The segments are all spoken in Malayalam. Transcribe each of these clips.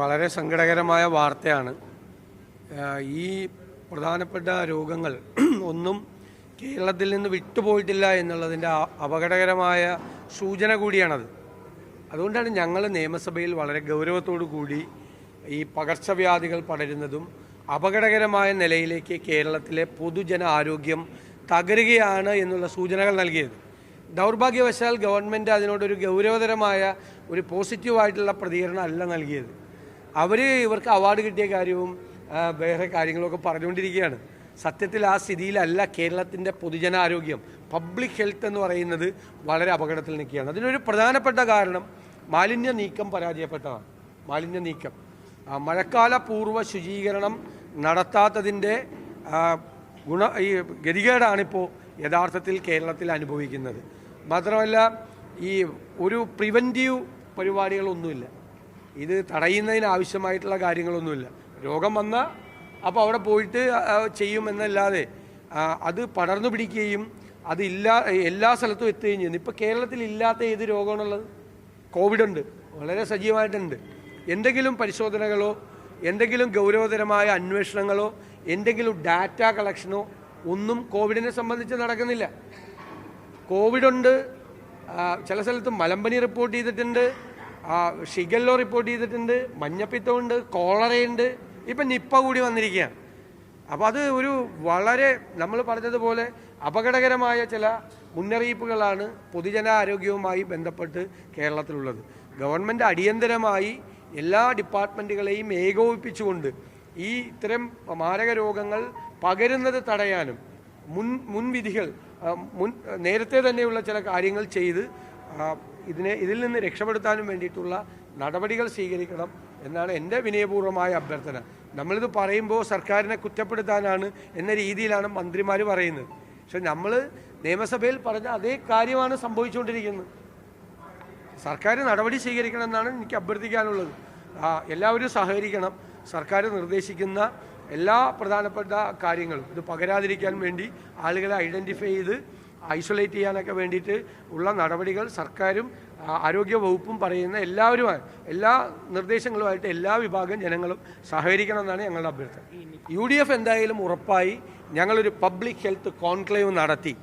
വളരെ സങ്കടകരമായ വാർത്തയാണ്. ഈ പ്രധാനപ്പെട്ട രോഗങ്ങൾ ഒന്നും കേരളത്തിൽ നിന്ന് വിട്ടുപോയിട്ടില്ല എന്നുള്ളതിന്റെ അപകടകരമായ സൂചന കൂടിയാണത്. അതുകൊണ്ടാണ് ഞങ്ങൾ നിയമസഭയിൽ വളരെ ഗൗരവത്തോടു കൂടി ഈ പകർച്ചവ്യാധികൾ പടരുന്നതും അപകടകരമായ നിലയിലേക്ക് കേരളത്തിലെ പൊതുജന ആരോഗ്യം തകരുകയാണ് എന്നുള്ള സൂചനകൾ നൽകിയത്. ദൗർഭാഗ്യവശാൽ ഗവൺമെന്റ് അതിനോടൊരു ഗൗരവതരമായ ഒരു പോസിറ്റീവായിട്ടുള്ള പ്രതികരണം അല്ല നൽകിയത്. അവർ ഇവർക്ക് അവാർഡ് കിട്ടിയ കാര്യവും വേറെ കാര്യങ്ങളൊക്കെ പറഞ്ഞുകൊണ്ടിരിക്കുകയാണ്. സത്യത്തിൽ ആ സ്ഥിതിയിലല്ല കേരളത്തിന്റെ പൊതുജനാരോഗ്യം പബ്ലിക് ഹെൽത്ത് എന്ന് പറയുന്നത് വളരെ അപകടത്തിൽ നിൽക്കുകയാണ്. അതിനൊരു പ്രധാനപ്പെട്ട കാരണം മാലിന്യ നീക്കം പരാജയപ്പെട്ടതാണ്. മാലിന്യ നീക്കം. മഴക്കാല പൂർവ ശുചീകരണം നടത്താത്തതിന്റെ ഗുണ ഈ ഗതികേടാണിപ്പോൾ യഥാർത്ഥത്തിൽ കേരളത്തിൽ അനുഭവിക്കുന്നത്. മാത്രമല്ല ഈ ഒരു പ്രിവന്റീവ് പരിപാടികളൊന്നുമില്ല. ഇത് തടയുന്നതിന് ആവശ്യമായിട്ടുള്ള കാര്യങ്ങളൊന്നുമില്ല. രോഗം വന്നാൽ അപ്പോൾ അവിടെ പോയിട്ട് ചെയ്യുമെന്നല്ലാതെ അത് പടർന്നു പിടിക്കുകയും അത് ഇല്ലാ എല്ലാ സ്ഥലത്തും എത്തുകയും ചെയ്യുന്നു. ഇപ്പോൾ കേരളത്തിൽ ഇല്ലാത്ത ഏത് രോഗമാണുള്ളത്? കോവിഡ് ഉണ്ട് വളരെ സജീവമായിട്ടുണ്ട്. എന്തെങ്കിലും പരിശോധനകളോ എന്തെങ്കിലും ഗൗരവതരമായ അന്വേഷണങ്ങളോ എന്തെങ്കിലും ഡാറ്റ കളക്ഷനോ ഒന്നും കോവിഡിനെ സംബന്ധിച്ച് നടക്കുന്നില്ല. കോവിഡ് ഉണ്ട് ചില സ്ഥലത്ത് മലമ്പനി റിപ്പോർട്ട് ചെയ്തിട്ടുണ്ട്. ഷിഗല്ലോ റിപ്പോർട്ട് ചെയ്തിട്ടുണ്ട്. മഞ്ഞപ്പിത്തമുണ്ട് കോളറയുണ്ട്. ഇപ്പം നിപ്പ കൂടി വന്നിരിക്കുകയാണ്. അപ്പോൾ അത് ഒരു വളരെ നമ്മൾ പറഞ്ഞതുപോലെ അപകടകരമായ ചില മുന്നറിയിപ്പുകളാണ് പൊതുജനാരോഗ്യവുമായി ബന്ധപ്പെട്ട് കേരളത്തിലുള്ളത്. ഗവൺമെന്റ് അടിയന്തരമായി എല്ലാ ഡിപ്പാർട്ട്മെന്റുകളെയും ഏകോപിപ്പിച്ചുകൊണ്ട് ഈ ഇത്തരം മാരക രോഗങ്ങൾ പകരുന്നത് തടയാനും മുൻ മുൻവിധികൾ മുൻ നേരത്തെ തന്നെയുള്ള ചില കാര്യങ്ങൾ ചെയ്ത് ഇതിനെ ഇതിൽ നിന്ന് രക്ഷപ്പെടുത്താനും വേണ്ടിയിട്ടുള്ള നടപടികൾ സ്വീകരിക്കണം എന്നാണ് എന്റെ വിനയപൂർവമായ അഭ്യർത്ഥന. നമ്മളിത് പറയുമ്പോൾ സർക്കാരിനെ കുറ്റപ്പെടുത്താനാണ് എന്ന രീതിയിലാണ് മന്ത്രിമാർ പറയുന്നത്. പക്ഷെ നമ്മൾ നിയമസഭയിൽ പറഞ്ഞ അതേ കാര്യമാണ് സംഭവിച്ചുകൊണ്ടിരിക്കുന്നത്. സർക്കാർ നടപടി സ്വീകരിക്കണം എന്നാണ് എനിക്ക് അഭ്യർത്ഥിക്കാനുള്ളത്. എല്ലാവരും സഹകരിക്കണം. സർക്കാർ നിർദ്ദേശിക്കുന്ന എല്ലാ പ്രധാനപ്പെട്ട കാര്യങ്ങളും ഇത് പകരാതിരിക്കാൻ വേണ്ടി ആളുകളെ ഐഡന്റിഫൈ ചെയ്ത് ഐസൊലേറ്റ് ചെയ്യാനൊക്കെ വേണ്ടിയിട്ട് ഉള്ള നടപടികൾ സർക്കാരും ആരോഗ്യ വകുപ്പും പറയുന്ന എല്ലാവരുമായി എല്ലാ നിർദ്ദേശങ്ങളുമായിട്ട് എല്ലാ വിഭാഗം ജനങ്ങളും സഹകരിക്കണം എന്നാണ് ഞങ്ങളുടെ അഭ്യർത്ഥന. യു ഡി എഫ് എന്തായാലും ഉറപ്പായി ഞങ്ങളൊരു പബ്ലിക് ഹെൽത്ത് കോൺക്ലേവ് നടത്തി.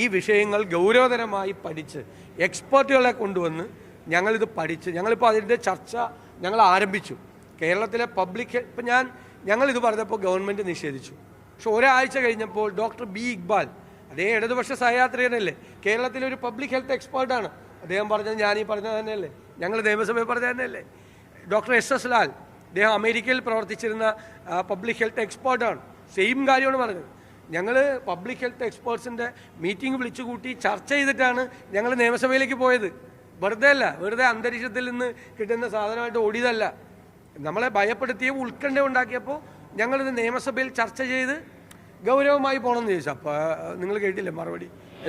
ഈ വിഷയങ്ങൾ ഗൗരവതരമായി പഠിച്ച് എക്സ്പേർട്ടുകളെ കൊണ്ടുവന്ന് ഞങ്ങളിത് പഠിച്ച് ഞങ്ങളിപ്പോൾ അതിന്റെ ചർച്ച ഞങ്ങൾ ആരംഭിച്ചു. കേരളത്തിലെ പബ്ലിക് ഇപ്പം ഞാൻ ഞങ്ങളിത് പറഞ്ഞപ്പോൾ ഗവൺമെന്റ് നിഷേധിച്ചു. പക്ഷെ ഒരാഴ്ച കഴിഞ്ഞപ്പോൾ ഡോക്ടർ ബി ഇക്ബാൽ അതേ ഇടതുപക്ഷ സഹയാത്രികനല്ലേ കേരളത്തിലെ ഒരു പബ്ലിക് ഹെൽത്ത് എക്സ്പേർട്ടാണ്. അദ്ദേഹം പറഞ്ഞത് ഈ പറഞ്ഞത് തന്നെയല്ലേ ഞങ്ങൾ നിയമസഭയിൽ പറഞ്ഞത് തന്നെയല്ലേ. ഡോക്ടർ എസ് എസ് ലാൽ അദ്ദേഹം അമേരിക്കയിൽ പ്രവർത്തിച്ചിരുന്ന പബ്ലിക് ഹെൽത്ത് എക്സ്പേർട്ടാണ്. സെയിം കാര്യമാണ് പറഞ്ഞത്. ഞങ്ങൾ പബ്ലിക് ഹെൽത്ത് എക്സ്പേർട്സിന്റെ മീറ്റിംഗ് വിളിച്ചു കൂട്ടി ചർച്ച ചെയ്തിട്ടാണ് ഞങ്ങൾ നിയമസഭയിലേക്ക് പോയത്. വെറുതെ അല്ല വെറുതെ അന്തരീക്ഷത്തിൽ നിന്ന് കിട്ടുന്ന സാധനമായിട്ട് ഓടിയതല്ല. നമ്മളെ ഭയപ്പെടുത്തിയും ഉത്കണ്ഠ ഉണ്ടാക്കിയപ്പോൾ ഞങ്ങളിത് നിയമസഭയിൽ ചർച്ച ചെയ്ത് ഗൗരവമായി പോകണമെന്ന് ചോദിച്ചു. അപ്പോൾ നിങ്ങൾ കേട്ടില്ലേ മറുപടി?